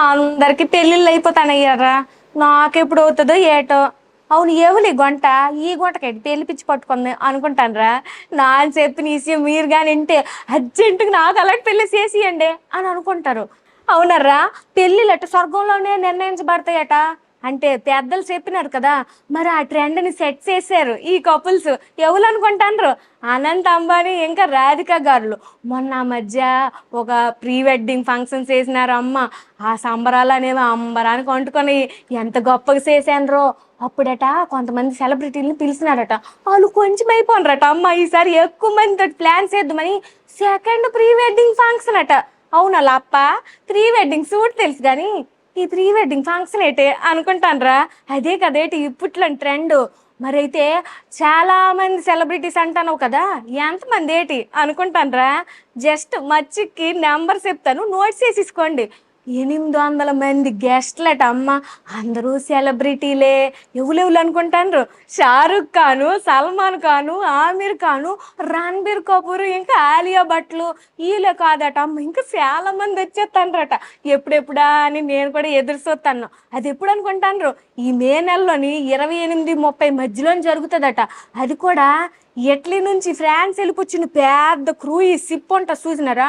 అందరికి పెళ్ళిళ్ళు అయిపోతానయ్యారా? నాకెప్పుడు అవుతుందో ఏటో? అవును ఏవులి గొంట? ఈ గొంటకైతే పెళ్ళి పిచ్చి పట్టుకుంది అనుకుంటానరా. నా చెప్పిన విషయం మీరు కానీ వింటే అర్జెంటుగా నాకు అలాంటి పెళ్ళి చేసియండి అని అనుకుంటారు. అవునర్రా పెళ్ళిళ్ళు స్వర్గంలోనే నిర్ణయించబడతాయట? అంటే పెద్దలు చెప్పినారు కదా మరి ఆ ట్రెండ్ని సెట్ చేశారు ఈ కపుల్స్ ఎవరు అనుకుంటారు అనంత్ అంబానీ ఇంకా రాధిక గారులు. మొన్న మధ్య ఒక ప్రీ వెడ్డింగ్ ఫంక్షన్ చేసినారు అమ్మ. ఆ సంబరాలు అనేవి అంబరానికి వండుకొని ఎంత గొప్పగా చేశానరో అప్పుడట కొంతమంది సెలబ్రిటీలను పిలిచినారట. వాళ్ళు కొంచెం అయిపోనరట అమ్మ ఈసారి ఎక్కువ మందితో ప్లాన్ చేద్దామని సెకండ్ ప్రీ వెడ్డింగ్ ఫంక్షన్ అట. అవునా అప్ప ప్రీ వెడ్డింగ్ సూట్ తెలుసు కానీ ఈ ప్రీ వెడ్డింగ్ ఫంక్షన్ ఏంటి అనుకుంటానరా. అదే కదేటి ఇప్పట్లో ట్రెండ్. మరైతే చాలా మంది సెలబ్రిటీస్ అంటాను కదా ఎంతమంది ఏటి అనుకుంటానరా. జస్ట్ మచ్చికి నెంబర్ చెప్తాను నోట్స్ చేసేసుకోండి ఎనిమిది వందల మంది గెస్ట్లట అమ్మ. అందరూ సెలబ్రిటీలే. ఎవరెవరు అనుకుంటాను షారుఖ్ ఖాను సల్మాన్ ఖాను ఆమిర్ ఖాను రణబీర్ కపూర్ ఇంకా ఆలియా భట్లు. వీళ్ళే కాదట అమ్మ. ఇంకా చాలా మంది వచ్చేస్తానరట ఎప్పుడెప్పుడా అని నేను కూడా ఎదురు చూస్తాను అది ఎప్పుడు అనుకుంటాను ఈ మే నెలలోని ఇరవై ఎనిమిది ముప్పై మధ్యలో జరుగుతుందట. అది కూడా ఇటలీ నుంచి ఫ్రాన్స్ వెళ్ళిపోచ్చిన పెద్ద క్రూ ఈ సిప్ అంట చూసినారా?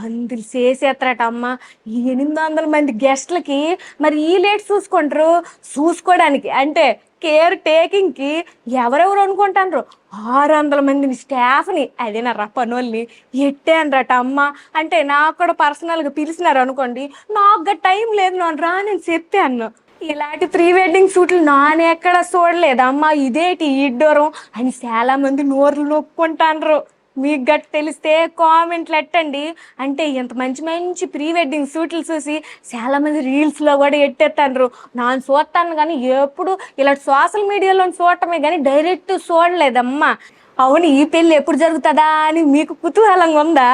అందులు చేసేస్తారట అమ్మ. ఎనిమిది వందల మంది గెస్ట్లకి మరి ఈ లేట్ చూసుకుంటారు? చూసుకోవడానికి అంటే కేర్ టేకింగ్కి ఎవరెవరు అనుకుంటారు ఆరు వందల మందిని స్టాఫ్ని అదేనారా పనుల్ని ఎట్టానరట అమ్మ. అంటే నాకు కూడా పర్సనల్గా పిలిచినారు అనుకోండి నాకు టైం లేదు నేను రా నేను చెప్పాను ఇలాంటి ప్రీ వెడ్డింగ్ షూట్లు నాన్న ఎక్కడ చూడలేదమ్మా ఇదేటి ఇడ్డోరం? అని చాలా మంది నోర్లు నొక్కుంటాన్రు. మీకు గట్ తెలిస్తే కామెంట్లు ఎట్టండి. అంటే ఇంత మంచి మంచి ప్రీ వెడ్డింగ్ షూట్లు చూసి చాలా మంది రీల్స్లో కూడా ఎట్టేస్తాను నేను చూస్తాను కానీ ఎప్పుడు ఇలా సోషల్ మీడియాలో చూడటమే కానీ డైరెక్ట్ చూడలేదమ్మా అవును ఈ పెళ్ళి ఎప్పుడు జరుగుతుందా అని మీకు కుతూహలంగా ఉందా?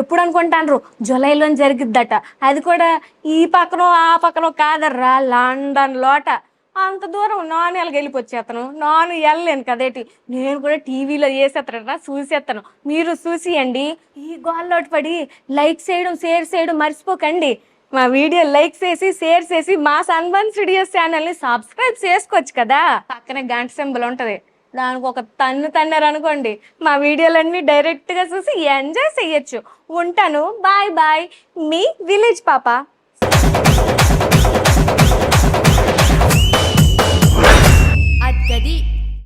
ఎప్పుడు అనుకుంటాండ్రు జూలైలో జరిగిద్దట. అది కూడా ఈ పక్కన ఆ పక్కన కాదర్రా లండన్ లోట. అంత దూరం నాన్న ఎలాగ వెళ్ళిపోచ్చేస్తాను నాన్న వెళ్ళలేను కదేటి. నేను కూడా టీవీలో వేసేస్తానరా చూసేస్తాను మీరు చూసియండి. ఈ గోల్లోటి పడి లైక్ చేయడం షేర్ చేయడం మర్చిపోకండి. మా వీడియో లైక్ చేసి షేర్ చేసి మా సన్బన్ స్టూడియోస్ ఛానల్ని సబ్స్క్రైబ్ చేసుకోవచ్చు కదా. పక్కనే గంట సింబల్ ఉంటుంది. దానికి ఒక తన్ను తన్నారు అనుకోండి. మా వీడియోలన్నీ డైరెక్ట్గా చూసి ఎంజాయ్ చెయ్యొచ్చు. ఉంటాను. Bye bye. మీ విలేజ్ పాప.